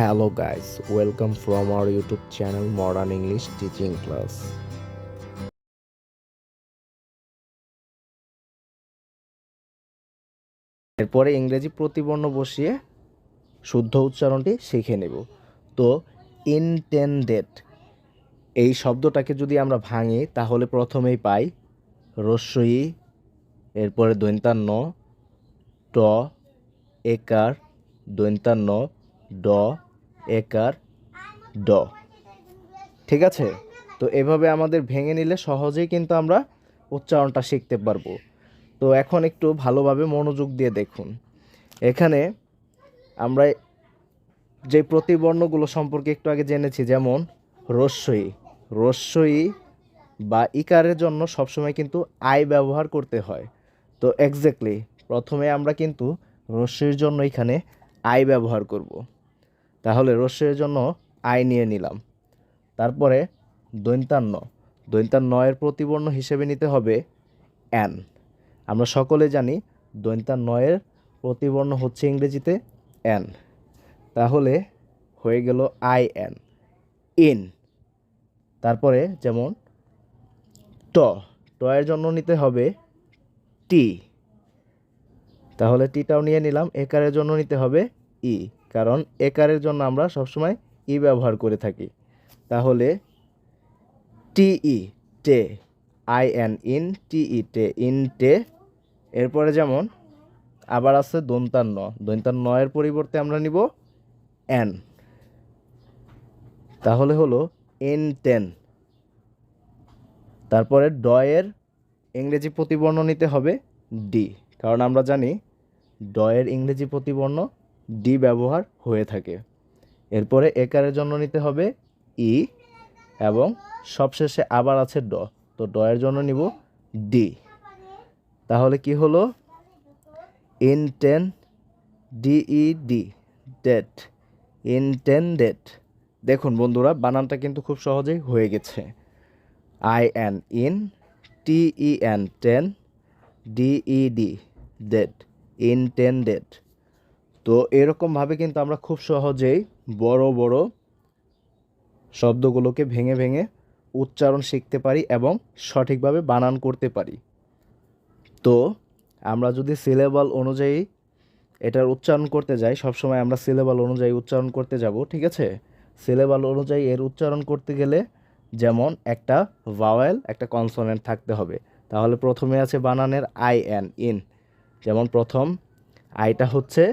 Hello guys, welcome from our YouTube channel modern English teaching class এরপরে ইংরেজি প্রতিবর্ণ বসিয়ে শুদ্ধ উচ্চারণটি শিখে নেব। তো ইনটেন্ডেড এই শব্দটাকে যদি আমরা ভাঙি তাহলে প্রথমেই পাই রস্যই এরপরে দৈন্তান্ন ট একার দৈন্তান্ন ড একার ড। ঠিক আছে? তো এভাবে আমাদের ভেঙে নিলে সহজেই কিন্তু আমরা উচ্চারণটা শিখতে পারব। তো এখন একটু ভালোভাবে মনোযোগ দিয়ে দেখুন। এখানে আমরা যে প্রতিবর্ণগুলো সম্পর্কে একটু আগে জেনেছি, যেমন রস্যই। রস্যই বা ইকারের জন্য সবসময় কিন্তু আই ব্যবহার করতে হয়। তো এক্স্যাক্টলি প্রথমে আমরা কিন্তু রস্যের জন্য এখানে আই ব্যবহার করব। তাহলে রস্যের জন্য আই নিয়ে নিলাম। তারপরে দৈন্তান্ন। দৈন্তান্ন এর প্রতিবর্ণ হিসেবে নিতে হবে অ্যান। আমরা সকলে জানি দৈন্তান্নয়ের প্রতিবর্ণ হচ্ছে ইংরেজিতে অ্যান। তাহলে হয়ে গেল আই অ্যান। ইন। তারপরে যেমন ট। টয়ের জন্য নিতে হবে টি। তাহলে টিটাও নিয়ে নিলাম, একারের জন্য নিতে হবে ই। কারণ একারের জন্য আমরা সবসময় ই ব্যবহার করে থাকি। তাহলে টিই টে, আই এন ইন টিই টে, ইন টে। এরপরে যেমন আবার আছে দন্তান্ন। দন্তান্ন এর পরিবর্তে আমরা নিব এন। তাহলে হলো এন টেন। তারপরে ড এর ইংরেজি প্রতিবর্ণ নিতে হবে ডি। কারণ আমরা জানি ড এর ইংরেজি প্রতিবর্ণ ডি ব্যবহার হয়ে থাকে। এরপরে একারের জন্য নিতে হবে ই এবং সবশেষে আবার আছে ড। তো ড এর জন্য নিব ডি। তাহলে কি হলো? Inten D E D ded. Intended দেখুন বন্ধুরা, বানানটা কিন্তু খুব সহজেই হয়ে গেছে। I N in T E N ten D E D, ded. Intended তো এরকমভাবে কিন্তু আমরা খুব সহজেই বড় বড় শব্দগুলোকে ভেঙে ভেঙে উচ্চারণ শিখতে পারি এবং সঠিকভাবে বানান করতে পারি। তো আমরা যদি সিলেবাল অনুযায়ী এটার উচ্চারণ করতে যাই, সবসময় আমরা সিলেবাল অনুযায়ী উচ্চারণ করতে যাব, ঠিক আছে? সিলেবাল অনুযায়ী এর উচ্চারণ করতে গেলে যেমন একটা ভাওয়েল একটা কনসোনেন্ট থাকতে হবে। তাহলে প্রথমে আছে বানানের আই অ্যান ইন যেমন প্রথম আইটা হচ্ছে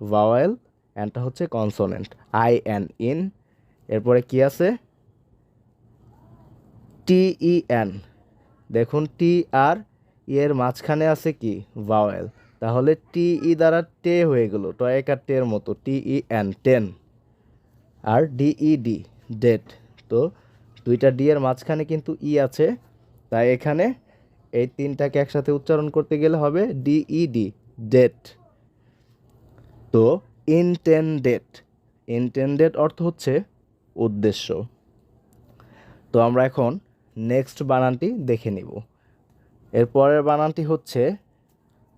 ভাওয়েল অ্যানটা হচ্ছে কনসোনেন্ট আই অ্যান ইন এরপরে কি আছে? টিই এন দেখুন টি আর এর মাঝখানে আছে কি? ভাওয়েল তাহলে টি ই দ্বারা টে হয়ে গেল, ট একার টের মতো টি ই এন টেন আর ডিই ডি ডেট তো দুইটা ডি এর মাঝখানে কিন্তু ই আছে, তাই এখানে এই তিনটাকে একসাথে উচ্চারণ করতে গেলে হবে ডিই ডি ডেট তো ইনটেন্ডেড ইনটেন্ডেড অর্থ হচ্ছে উদ্দেশ্য। তো আমরা এখন নেক্সট বানানটি দেখে নিব। এরপরের বানানটি হচ্ছে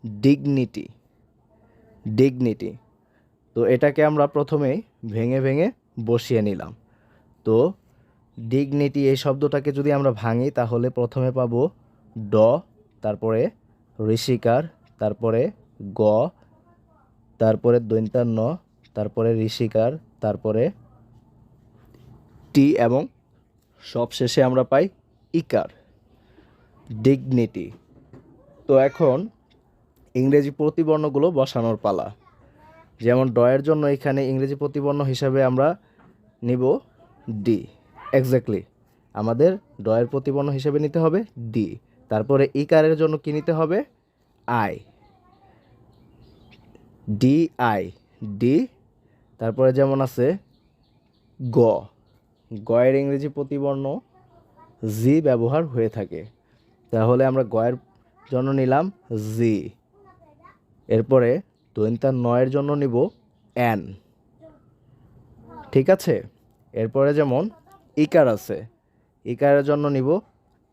ডিগনিটি ডিগনিটি তো এটাকে আমরা প্রথমেই ভেঙে ভেঙে বসিয়ে নিলাম। তো ডিগনিটি এই শব্দটাকে যদি আমরা ভাঙি, তাহলে প্রথমে পাবো ড, তারপরে ঋষিকার, তারপরে গ তারপরে দৈন্তান্ন, তারপরে ঋষিকার, তারপরে টি এবং সবশেষে আমরা পাই ইকার, ডিগনিটি। তো এখন ইংরেজি প্রতিবর্ণগুলো বসানোর পালা। যেমন ডয়ের জন্য এখানে ইংরেজি প্রতিবর্ণ হিসাবে আমরা নিব ডি। এক্স্যাক্টলি আমাদের ডয়ের প্রতিবর্ণ হিসেবে নিতে হবে ডি। তারপরে ইকারের জন্য কি নিতে হবে? আই। ডি আই ডি তারপরে যেমন আছে গ, গয়ের ইংরেজি প্রতিবর্ণ জি ব্যবহার হয়ে থাকে। তাহলে আমরা গয়ের জন্য নিলাম জি এরপরে দৈন্তার নয়ের জন্য নিব এন ঠিক আছে? এরপরে যেমন ইকার আছে ইকারের জন্য নিব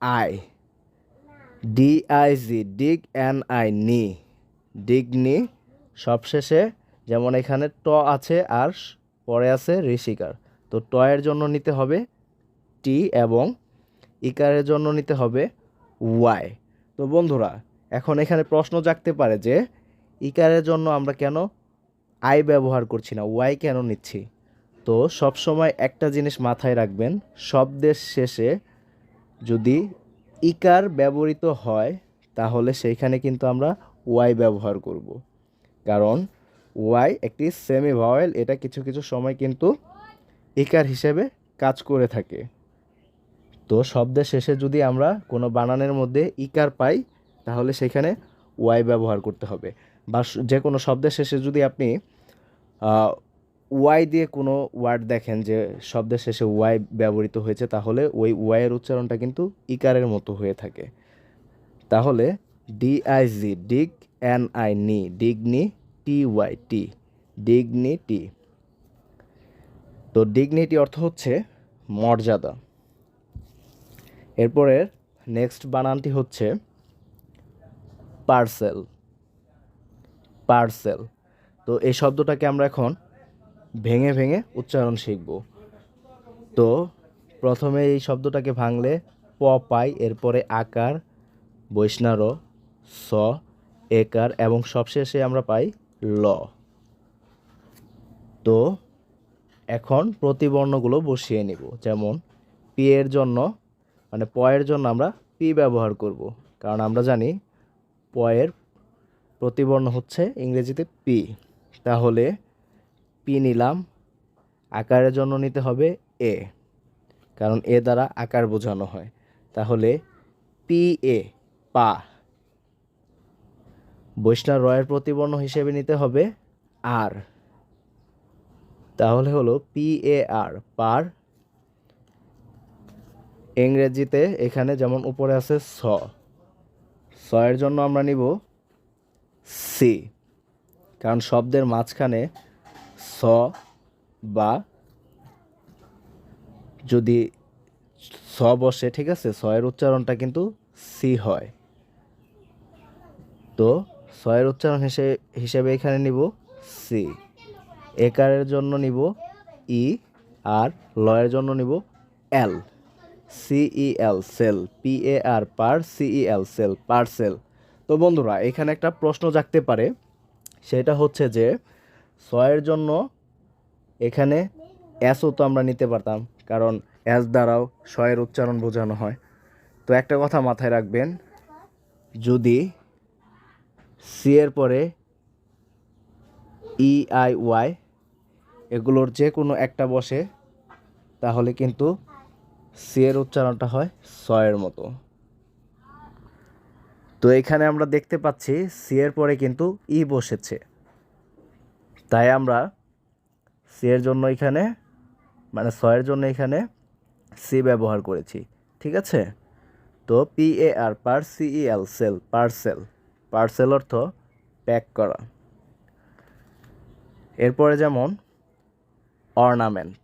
I D I G dig N I নি। ডিগনি সবশেষে যেমন এখানে ট আছে আর পরে আছে ঋষিকার। তো টয়ের জন্য নিতে হবে টি এবং ইকারের জন্য নিতে হবে ওয়াই। তো বন্ধুরা, এখন এখানে প্রশ্ন জাগতে পারে যে ইকারের জন্য আমরা কেন আই ব্যবহার করছি না, ওয়াই কেন নিচ্ছি? তো সব সময় একটা জিনিস মাথায় রাখবেন, শব্দের শেষে যদি ইকার ব্যবহৃত হয়, তাহলে সেইখানে কিন্তু আমরা ওয়াই ব্যবহার করব। কারণ ওয়াই একটি সেমি ভাওয়েল এটা কিছু কিছু সময় কিন্তু ইকার হিসেবে কাজ করে থাকে। তো শব্দের শেষে যদি আমরা কোনো বানানের মধ্যে ইকার পাই, তাহলে সেখানে ওয়াই ব্যবহার করতে হবে। বা যে কোনো শব্দের শেষে যদি আপনি ওয়াই দিয়ে কোনো ওয়ার্ড দেখেন যে শব্দের শেষে ওয়াই ব্যবহৃত হয়েছে, তাহলে ওই ওয়াইয়ের উচ্চারণটা কিন্তু ইকারের মতো হয়ে থাকে। তাহলে DIG dig N I ni digni T Y ty dignity তো ডিগনিটি অর্থ হচ্ছে মর্যাদা। এরপরে নেক্সট বানানটি হচ্ছে পার্সেল পার্সেল তো এই শব্দটাকে আমরা এখন ভেঙে ভেঙে উচ্চারণ শিখব। তো প্রথমে এই শব্দটাকে ভাঙলে প পাই, এরপরে আকার, বৈষ্ণার স একার এবং সবশেষে আমরা পাই ল। তো এখন প্রতিবর্ণগুলো বসিয়ে নিব। যেমন পি এর জন্য মানে প এর জন্য আমরা পি ব্যবহার করব। কারণ আমরা জানি প এর প্রতিবর্ণ হচ্ছে ইংরেজিতে পি। তাহলে পি নিলাম, আকারের জন্য নিতে হবে এ। কারণ এ দ্বারা আকার বোঝানো হয়। তাহলে পি এ, পা। বৈষ্ণব রয়ের প্রতিবর্ণ হিসেবে নিতে হবে আর। তাহলে হলো পি এ আর পার। ইংরেজিতে এখানে যেমন উপরে আছে স। এর জন্য আমরা নিব সি কারণ শব্দের মাঝখানে স বা যদি স বসে, ঠিক আছে? স এর উচ্চারণটা কিন্তু সি হয়। তো এর উচ্চারণ হিসেবে এখানে নিব সি। একারের জন্য নিব ই আর লয়ের জন্য নিব এল। সিই L sell P A R par C E L sel. Parcel তো বন্ধুরা, এখানে একটা প্রশ্ন জাগতে পারে। সেটা হচ্ছে যে, ছয়ের জন্য এখানে অ্যাসও তো আমরা নিতে পারতাম, কারণ অ্যাস দ্বারাও ছয়ের উচ্চারণ বোঝানো হয়। তো একটা কথা মাথায় রাখবেন, যদি সি এর পরে ই আই ওয়াই এগুলোর যে কোনো একটা বসে, তাহলে কিন্তু সি এর উচ্চারণটা হয় সয়ের মতো। তো এখানে আমরা দেখতে পাচ্ছি সি এর পরে কিন্তু ই বসেছে। তাই আমরা সি এর জন্য এখানে মানে ছয়ের জন্য এখানে সি ব্যবহার করেছি। ঠিক আছে? তো P A R par C E L sel parcel parcel অর্থ প্যাক করা। এরপরে যেমন অর্নামেন্ট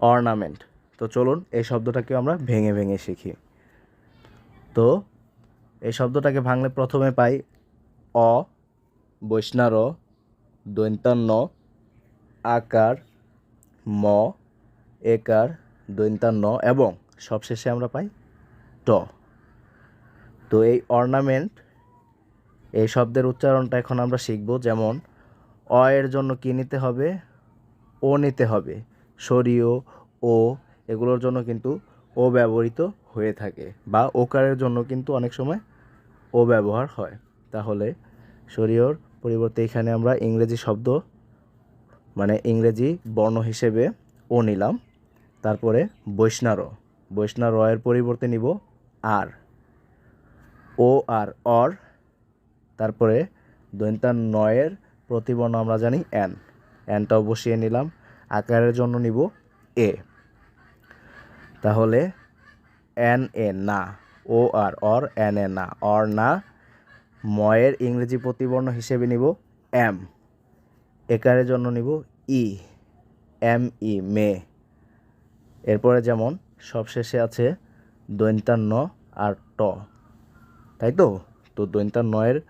অর্নামেন্ট তো চলুন এই শব্দটাকে আমরা ভেঙে ভেঙে শিখি। তো এই শব্দটাকে ভাঙলে প্রথমে পাই অ, বৈষ্ণার দৈন্তান্ন, আকার, ম, একার, দৈন্তান্ন এবং সবশেষে আমরা পাই ট। তো এই অর্নামেন্ট এই শব্দের উচ্চারণটা এখন আমরা শিখব, যেমন অ এর জন্য কী নিতে হবে? ও নিতে হবে। সরিয় ও, এগুলোর জন্য কিন্তু ও ব্যবহৃত হয়ে থাকে বা ওকারের জন্য কিন্তু অনেক সময় ও ব্যবহার হয়। তাহলে শরীয়র পরিবর্তে এখানে আমরা ইংরেজি শব্দ মানে ইংরেজি বর্ণ হিসেবে ও নিলাম। তারপরে বৈষ্ণার বৈষ্ণার এর পরিবর্তে নিব আর। ও আর, অর তারপরে দৈন্তান নয়ের প্রতিবর্ণ আমরা জানি এন। এনটাও বসিয়ে নিলাম। আকারের জন্য নিব এ। তাহলে এন এ না, ও আর অর এন এ না। অর না, ময়ের ইংরেজি প্রতিবর্ণ হিসেবে নিব এম। একারের জন্য নিব ই, এম ই, মে। এরপরে যেমন সবশেষে আছে দৈন্তান্ন আর ট। তাই তো? তো দৈন্তান্নয়ের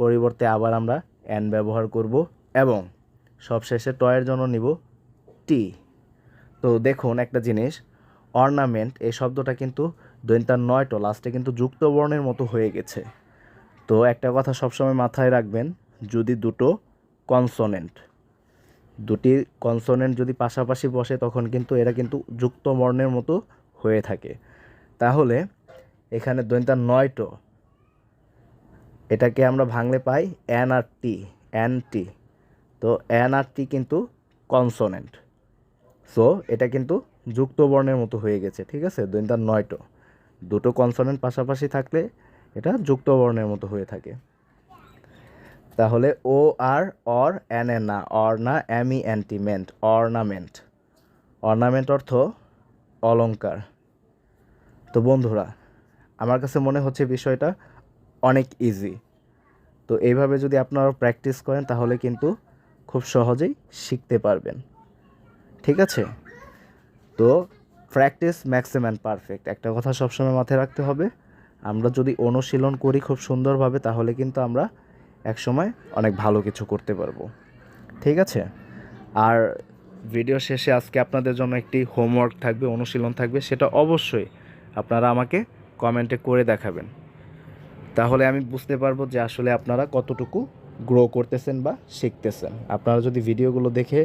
পরিবর্তে আবার আমরা এন ব্যবহার করব এবং সবশেষে টয়ের জন্য নিব টি তো দেখুন একটা জিনিস অর্নামেন্ট এই শব্দটা কিন্তু দৈন্তার নয়টো লাস্টে কিন্তু যুক্ত বর্ণের মতো হয়ে গেছে। তো একটা কথা সবসময় মাথায় রাখবেন, যদি দুটো কনসোনেন্ট দুটি কনসোনেন্ট যদি পাশাপাশি বসে, তখন কিন্তু এরা কিন্তু যুক্ত বর্ণের মতো হয়ে থাকে। তাহলে এখানে দৈন্তার নয়টো এটাকে আমরা ভাঙলে পাই এন আর টি এন টি তো এন আর টি কিন্তু কনসোনেন্ট সো এটা কিন্তু যুক্ত বর্ণের মতো হয়ে গেছে, ঠিক আছে? দৈন্তার নয়টো। দুটো কনসোনেন্ট পাশাপাশি থাকলে এটা যুক্ত বর্ণের মতো হয়ে থাকে। তাহলে O R or N N na. Or na E অ্যান্টিমেন্ট ornament ornament অর্থ অলঙ্কার তো বন্ধুরা, আমার কাছে মনে হচ্ছে বিষয়টা অনেক ইজি তো এইভাবে যদি আপনারা প্র্যাকটিস করেন, তাহলে কিন্তু খুব সহজেই শিখতে পারবেন। ঠিক আছে? তো প্র্যাকটিস ম্যাক্সিমাম পারফেক্ট একটা কথা সবসময় মাথায় রাখতে হবে, আমরা যদি অনুশীলন করি খুব সুন্দরভাবে, তাহলে কিন্তু আমরা একসময় অনেক ভালো কিছু করতে পারব। ঠিক আছে? আর ভিডিও শেষে আজকে আপনাদের জন্য একটি হোমওয়ার্ক থাকবে, অনুশীলন থাকবে, সেটা অবশ্যই আপনারা আমাকে কমেন্টে করে দেখাবেন। তাহলে আমি বুঝতে পারব যে আসলে আপনারা কতটুকু গ্রো করতেছেন বা শিখতেছেন। আপনারা যদি ভিডিওগুলো দেখে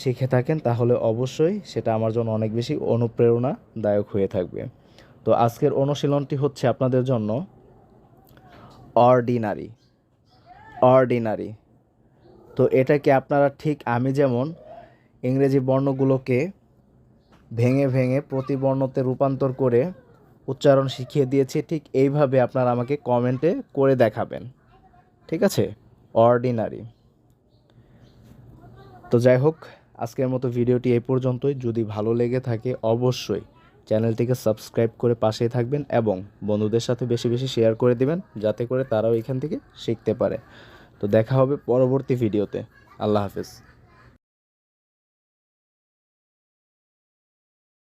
শিখে থাকেন, তাহলে অবশ্যই সেটা আমার জন্য অনেক বেশি অনুপ্রেরণাদায়ক হয়ে থাকবে। তো আজকের অনুশীলনটি হচ্ছে আপনাদের জন্য অর্ডিনারি অর্ডিনারি তো এটাকে আপনারা ঠিক আমি যেমন ইংরেজি বর্ণগুলোকে ভেঙে ভেঙে প্রতিবর্ণতে রূপান্তর করে উচ্চারণ শিখিয়ে দিয়েছি, ঠিক এইভাবে আপনারা আমাকে কমেন্টে করে দেখাবেন, ঠিক আছে? অর্ডিনারি তো যাই হোক, আজকের মতো ভিডিওটি এই পর্যন্তই। যদি ভালো লেগে থাকে, অবশ্যই চ্যানেলটিকে সাবস্ক্রাইব করে পাশেই থাকবেন এবং বন্ধুদের সাথে বেশি বেশি শেয়ার করে দিবেন, যাতে করে তারাও এখান থেকে শিখতে পারে। তো দেখা হবে পরবর্তী ভিডিওতে। আল্লাহ হাফেজ।